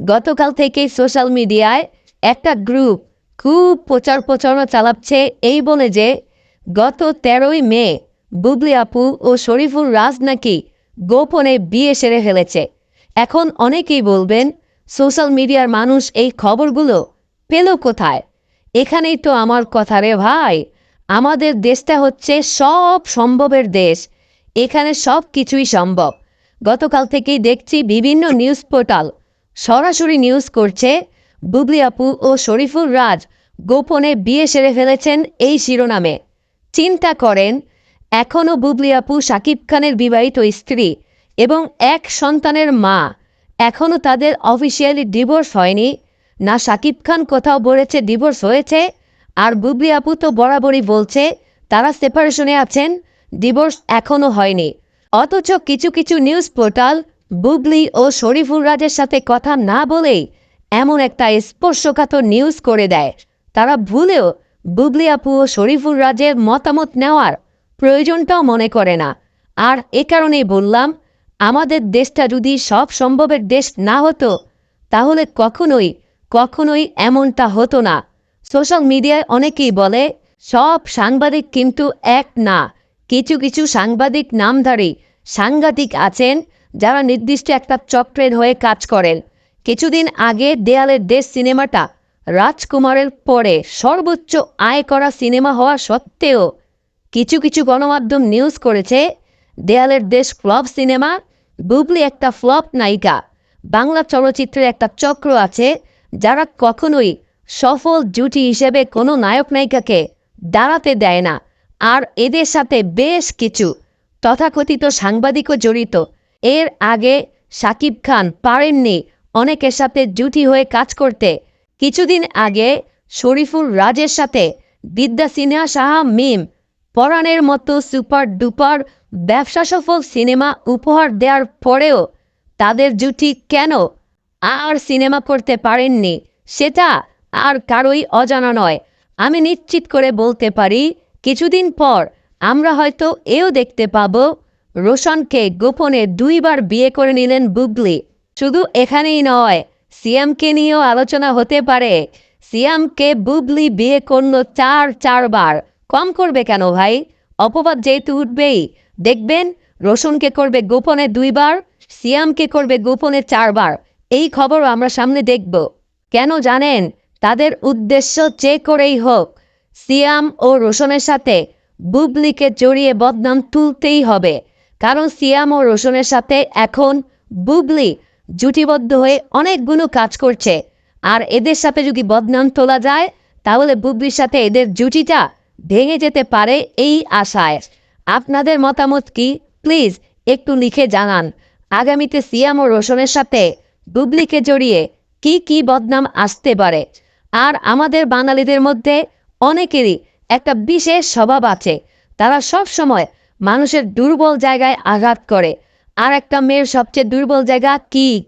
গতকাল থেকেই সোশ্যাল মিডিয়ায় একটা গ্রুপ খুব প্রচার প্রচারণা চালাচ্ছে এই বলে যে, গত তেরোই মে বুবলি আপু ও শরীফুল রাজ নাকি গোপনে বিয়ে সেরে ফেলেছে। এখন অনেকেই বলবেন, সোশ্যাল মিডিয়ার মানুষ এই খবরগুলো পেল কোথায়? এখানেই তো আমার কথা রে ভাই। আমাদের দেশটা হচ্ছে সব সম্ভবের দেশ। এখানে সব কিছুই সম্ভব। গতকাল থেকেই দেখছি বিভিন্ন নিউজ পোর্টাল সরাসরি নিউজ করছে বুবলি আপু ও শরীফুল রাজ গোপনে বিয়ে সেরে ফেলেছেন এই শিরোনামে। চিন্তা করেন এখনও বুবলি আপু শাকিব খানের বিবাহিত স্ত্রী এবং এক সন্তানের মা। এখনও তাদের অফিসিয়ালি ডিভোর্স হয়নি। না শাকিব খান কোথাও বলেছে ডিভোর্স হয়েছে, আর বুবলি আপু তো বরাবরই বলছে তারা সেপারেশনে আছেন ডিভোর্স এখনও হয়নি। অথচ কিছু কিছু নিউজ পোর্টাল বুবলি ও শরীফুল রাজের সাথে কথা না বলেই এমন একটা স্পর্শকাতর নিউজ করে দেয়। তারা ভুলেও বুবলি আপু ও শরীফুল রাজের মতামত নেওয়ার প্রয়োজনটাও মনে করে না। আর এ কারণেই বললাম, আমাদের দেশটা যদি সব সম্ভবের দেশ না হতো, তাহলে কখনোই কখনোই এমনটা হতো না। সোশ্যাল মিডিয়ায় অনেকেই বলে, সব সাংবাদিক কিন্তু এক না। কিছু কিছু সাংবাদিক নামধারী সাংঘাতিক আছেন যারা নির্দিষ্ট একটা চক্রের হয়ে কাজ করেন। কিছুদিন আগে দেয়ালের দেশ সিনেমাটা রাজকুমারের পরে সর্বোচ্চ আয় করা সিনেমা হওয়া সত্ত্বেও কিছু কিছু গণমাধ্যম নিউজ করেছে, দেয়ালের দেশ ফ্লপ সিনেমা, বুবলি একটা ফ্লপ নায়িকা, বাংলা চলচ্চিত্রের একটা চক্র আছে যারা কখনোই সফল জুটি হিসেবে কোনো নায়ক নায়িকাকে দাঁড়াতে দেয় না। আর এদের সাথে বেশ কিছু তথাকথিত সাংবাদিকও জড়িত। এর আগে সাকিব খান পারেননি অনেকের সাথে জুটি হয়ে কাজ করতে। কিছুদিন আগে শরীফুল রাজের সাথে বিদ্যা সিনহা সাহা মিম পরাণের মতো সুপার ডুপার ব্যবসা সফল সিনেমা উপহার দেওয়ার পরেও তাদের জুটি কেন আর সিনেমা করতে পারেননি সেটা আর কারোই অজানা নয়। আমি নিশ্চিত করে বলতে পারি, কিছুদিন পর আমরা হয়তো এও দেখতে পাব রোশনকে গোপনে দুইবার বিয়ে করে নিলেন বুবলি। শুধু এখানেই নয় সিএমকে নিয়েও আলোচনা হতে পারে। সিএমকে বুবলি বিয়ে করল চার, চারবার। কম করবে কেন ভাই? অপবাদ যেহেতু উঠবেই। দেখবেন, রোশনকে করবে গোপনে দুইবার, সিয়ামকে করবে গোপনে চারবার। এই খবর আমরা সামনে দেখব। কেন জানেন? তাদের উদ্দেশ্য যে করেই হোক, সিয়াম ও রোশনের সাথে বুবলিকে জড়িয়ে বদনাম তুলতেই হবে। কারণ সিয়াম ও রোশনের সাথে এখন বুবলি জুটিবদ্ধ হয়ে অনেকগুলো কাজ করছে। আর এদের সাথে যদি বদনাম তোলা যায়, তাহলে বুবলির সাথে এদের জুটিটা ভেঙে যেতে পারে এই আশায়। আপনাদের মতামত কি? প্লিজ একটু লিখে জানান। আগামীতে সিয়াম ও রোশনের সাথে বুবলিকে জড়িয়ে কি কি বদনাম আসতে পারে। আর আমাদের বাঙালিদের মধ্যে অনেকেরই একটা বিশেষ স্বভাব আছে। তারা সব সময় মানুষের দুর্বল জায়গায় আঘাত করে। আর একটা মেয়ের সবচেয়ে দুর্বল জায়গা কি?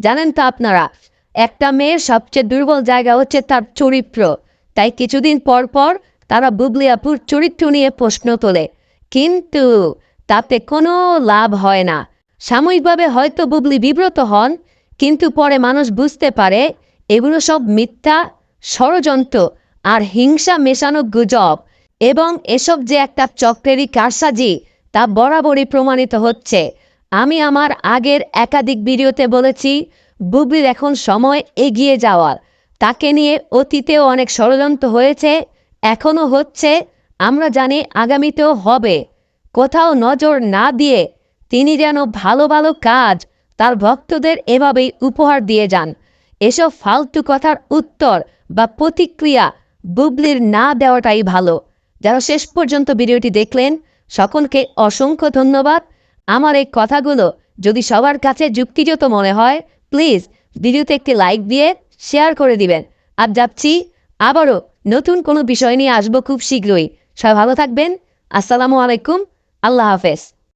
জানেন তো আপনারা, একটা মেয়ের সবচেয়ে দুর্বল জায়গা হচ্ছে তার চরিত্র। তাই কিছুদিন পর পর তারা বুবলি আপুর চরিত্র নিয়ে প্রশ্ন তোলে। কিন্তু তাতে কোনো লাভ হয় না। সাময়িকভাবে হয়তো বুবলি বিব্রত হন, কিন্তু পরে মানুষ বুঝতে পারে, এগুলো সব মিথ্যা, ষড়যন্ত্র আর হিংসা মেশানো গুজব। এবং এসব যে একটা চক্রেরই কারসাজি, তা বরাবরই প্রমাণিত হচ্ছে। আমি আমার আগের একাধিক ভিডিওতে বলেছি, বুবলির এখন সময় এগিয়ে যাওয়ার। তাকে নিয়ে অতীতেও অনেক ষড়যন্ত্র হয়েছে, এখনও হচ্ছে, আমরা জানি আগামীতেও হবে। কোথাও নজর না দিয়ে তিনি যেন ভালো ভালো কাজ তার ভক্তদের এভাবেই উপহার দিয়ে যান। এসব ফালতু কথার উত্তর বা প্রতিক্রিয়া বুবলির না দেওয়াটাই ভালো। যারা শেষ পর্যন্ত ভিডিওটি দেখলেন, সকলকে অসংখ্য ধন্যবাদ। আমার এই কথাগুলো যদি সবার কাছে যুক্তিযত মনে হয় প্লিজ ভিডিওতে একটি লাইক দিয়ে শেয়ার করে দিবেন। আর যাচ্ছি, আবারও নতুন কোনো বিষয় নিয়ে আসব খুব শীঘ্রই। সবাই ভালো থাকবেন। আসসালামু আলাইকুম। আল্লাহ হাফেজ।